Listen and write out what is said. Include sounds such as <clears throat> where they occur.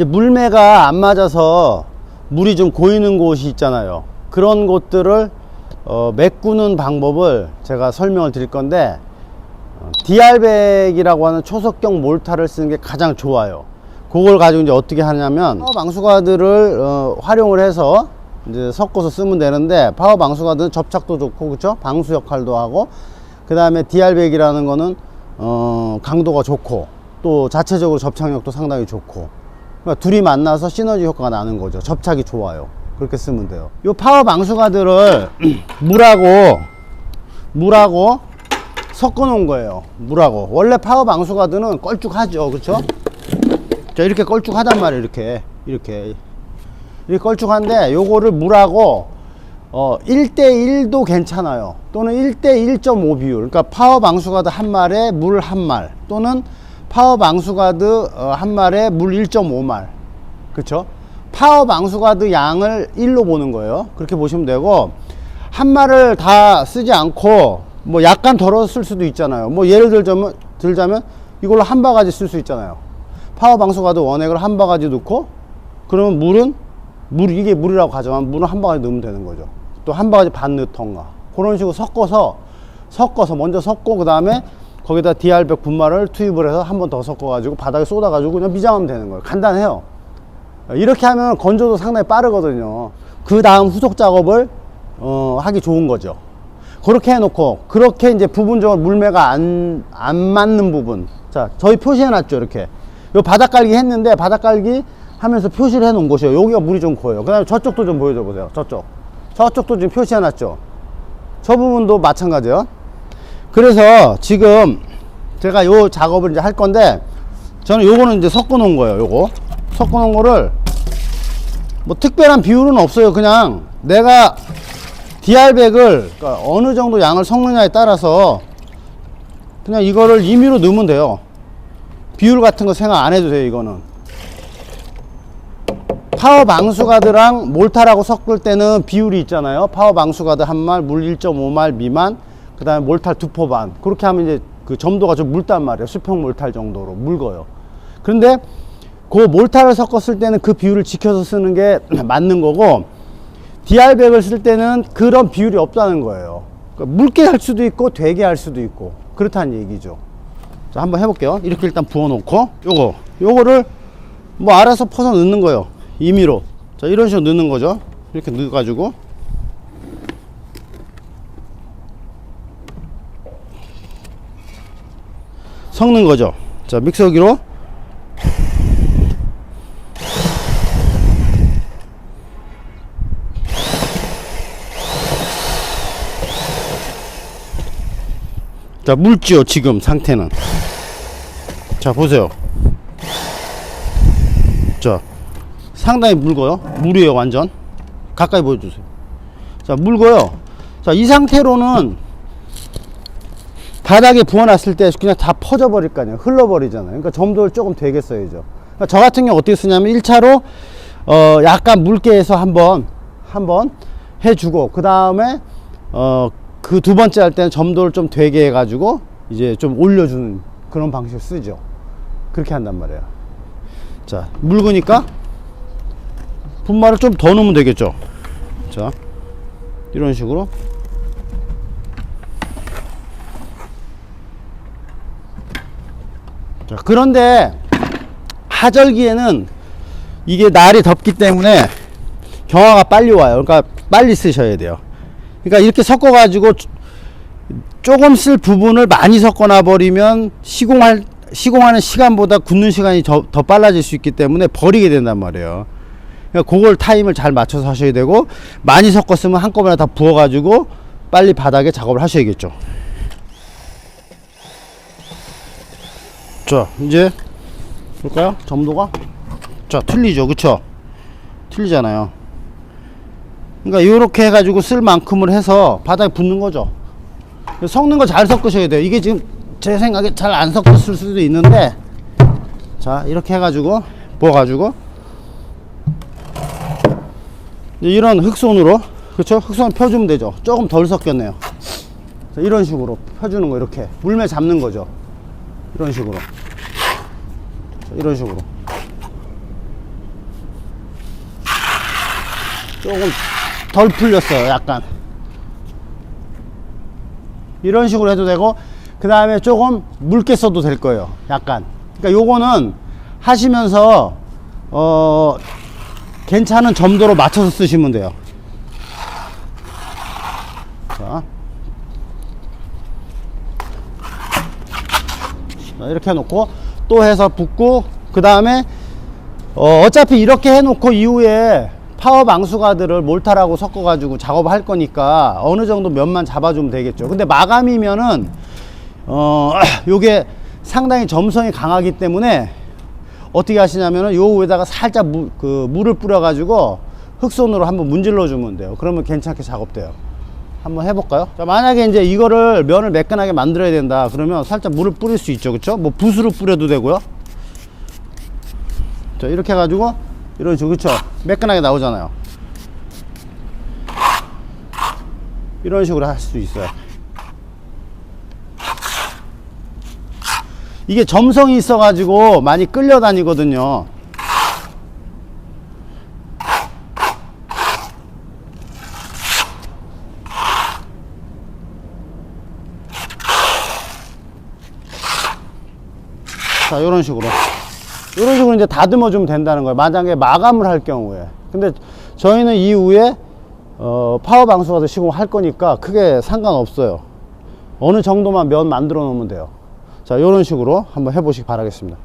이제 물매가 안 맞아서 물이 좀 고이는 곳이 있잖아요. 그런 곳들을 어, 메꾸는 방법을 제가 설명을 드릴 건데 어, 디알백이라고 하는 초석경 몰타를 쓰는 게 가장 좋아요. 그걸 가지고 이제 어떻게 하냐면 방수가들을 어, 활용을 해서 이제 섞어서 쓰면 되는데 파워 방수가들은 접착도 좋고 그렇죠? 방수 역할도 하고 그 다음에 디알백이라는 거는 어, 강도가 좋고 또 자체적으로 접착력도 상당히 좋고 그러니까 둘이 만나서 시너지 효과가 나는 거죠. 접착이 좋아요. 그렇게 쓰면 돼요. 이 파워 방수가들을 <clears throat> 물하고 물하고 섞어 놓은 거예요. 물하고. 원래 파워 방수가드는 걸쭉하죠. 그렇죠? 자, 이렇게 걸쭉하단 말이에요. 이렇게. 이렇게. 이렇게 걸쭉한데 요거를 물하고 어 1대1도 괜찮아요. 또는 1대 1.5 비율. 그러니까 파워 방수가드 한 말에 물 한 말. 또는 파워 방수가드 어, 한 말에 물 1.5말. 그렇죠? 파워 방수가드 양을 1로 보는 거예요. 그렇게 보시면 되고 한 말을 다 쓰지 않고 뭐 약간 덜어 쓸 수도 있잖아요. 뭐 예를 들자면 들자면 이걸로 한 바가지 쓸 수 있잖아요. 파워 방수가드 원액을 한 바가지 넣고 그러면 물은 물 이게 물이라고 가정하면 물은 한 바가지 넣으면 되는 거죠. 또 한 바가지 반 넣던가 그런 식으로 섞어서 섞어서 먼저 섞고 그 다음에 거기다 디알백 분말을 투입을 해서 한 번 더 섞어가지고 바닥에 쏟아가지고 그냥 미장하면 되는 거예요. 간단해요. 이렇게 하면 건조도 상당히 빠르거든요. 그 다음 후속 작업을 어, 하기 좋은 거죠. 그렇게 해놓고 그렇게 이제 부분적으로 물매가 안, 안 맞는 부분. 자, 저희 표시해놨죠. 이렇게. 요 바닥 깔기 했는데 바닥 깔기 하면서 표시를 해놓은 곳이에요. 여기가 물이 좀 고여요. 그 다음에 저쪽도 좀 보여줘 보세요. 저쪽. 저쪽도 지금 표시해놨죠. 저 부분도 마찬가지예요. 그래서 지금 제가 요 작업을 이제 할 건데 저는 요거는 이제 섞어 놓은 거예요. 요거. 섞어 놓은 거를 뭐 특별한 비율은 없어요. 그냥 내가 디알백을 그러니까 어느 정도 양을 섞느냐에 따라서 그냥 이거를 임의로 넣으면 돼요. 비율 같은 거 생각 안 해도 돼요. 이거는. 파워 방수가드랑 몰타라고 섞을 때는 비율이 있잖아요. 파워 방수가드 한 말, 물 1.5말 미만, 그 다음에 몰탈 두 포 반. 그렇게 하면 이제 그 점도가 좀 묽단 말이에요. 수평 몰탈 정도로 묽어요. 그런데 그 몰타를 섞었을 때는 그 비율을 지켜서 쓰는 게 <clears throat> 맞는 거고, 디알백을 쓸 때는 그런 비율이 없다는 거예요. 그러니까 묽게 할 수도 있고, 되게 할 수도 있고, 그렇다는 얘기죠. 자, 한번 해볼게요. 이렇게 일단 부어놓고, 요거, 요거를 뭐 알아서 퍼서 넣는 거예요. 임의로. 자, 이런 식으로 넣는 거죠. 이렇게 넣어가지고. 섞는 거죠. 자, 믹서기로. 자, 묽지요, 지금 상태는. 자, 보세요. 자, 상당히 묽어요. 물이에요, 완전. 가까이 보여주세요. 자, 묽어요. 자, 이 상태로는 바닥에 부어놨을 때 그냥 다 퍼져버릴 거 아니에요. 흘러버리잖아요. 그러니까 점도를 조금 되게 써야죠. 그러니까 저 같은 경우 어떻게 쓰냐면 1차로 어, 약간 묽게 해서 한번, 한번 해주고, 그 다음에, 어, 그 두 번째 할 때는 점도를 좀 되게 해가지고, 이제 좀 올려주는 그런 방식을 쓰죠. 그렇게 한단 말이에요. 자, 묽으니까 분말을 좀 더 넣으면 되겠죠. 자, 이런 식으로. 자, 그런데 하절기에는 이게 날이 덥기 때문에 경화가 빨리 와요. 그러니까 빨리 쓰셔야 돼요. 그러니까 이렇게 섞어가지고 조금 쓸 부분을 많이 섞어놔 버리면 시공할 시공하는 시간보다 굳는 시간이 더, 더 빨라질 수 있기 때문에 버리게 된단 말이에요. 그러니까 그걸 타임을 잘 맞춰서 하셔야 되고 많이 섞었으면 한꺼번에 다 부어가지고 빨리 바닥에 작업을 하셔야겠죠. 자 이제 볼까요? 점도가 자 틀리죠, 그쵸? 틀리잖아요. 그러니까 이렇게 해가지고 쓸 만큼을 해서 바닥에 붙는 거죠. 섞는 거 잘 섞으셔야 돼요. 이게 지금 제 생각에 잘 안 섞었을 수도 있는데 자 이렇게 해가지고 부어가지고 이런 흑손으로 그렇죠 흑손 펴주면 되죠 조금 덜 섞였네요 자, 이런 식으로 펴주는 거 이렇게 물매 잡는 거죠 이런 식으로. 이런 식으로. 조금 덜 풀렸어요 약간. 이런 식으로 해도 되고 그 다음에 조금 묽게 써도 될 거예요 약간. 그러니까 요거는 하시면서 어 괜찮은 점도로 맞춰서 쓰시면 돼요. 이렇게 해놓고 또 해서 붓고 그 다음에 어, 어차피 이렇게 해놓고 이후에 파워 방수가들을 몰타라고 섞어가지고 작업할 거니까 어느 정도 면만 잡아주면 되겠죠. 근데 마감이면은 어 <clears throat> 요게 상당히 점성이 강하기 때문에 어떻게 하시냐면은 요 위에다가 살짝 무, 그 물을 뿌려가지고 흑손으로 한번 문질러 주면 돼요. 그러면 괜찮게 작업돼요. 한번 해볼까요? 자, 만약에 이제 이거를 면을 매끈하게 만들어야 된다. 그러면 살짝 물을 뿌릴 수 있죠. 그쵸? 뭐 붓으로 뿌려도 되고요. 자, 이렇게 해가지고 이런 식으로 그쵸? 매끈하게 나오잖아요. 이런 식으로 할 수 있어요. 이게 점성이 있어가지고 많이 끌려다니거든요. 자, 이런 식으로. 이런 식으로 이제 다듬어 주면 된다는 거예요. 만약에 마감을 할 경우에. 근데 저희는 이후에 어, 파워 방수가도 시공할 거니까 크게 상관없어요. 어느 정도만 면 만들어 놓으면 돼요. 자, 이런 식으로 한번 해보시기 바라겠습니다.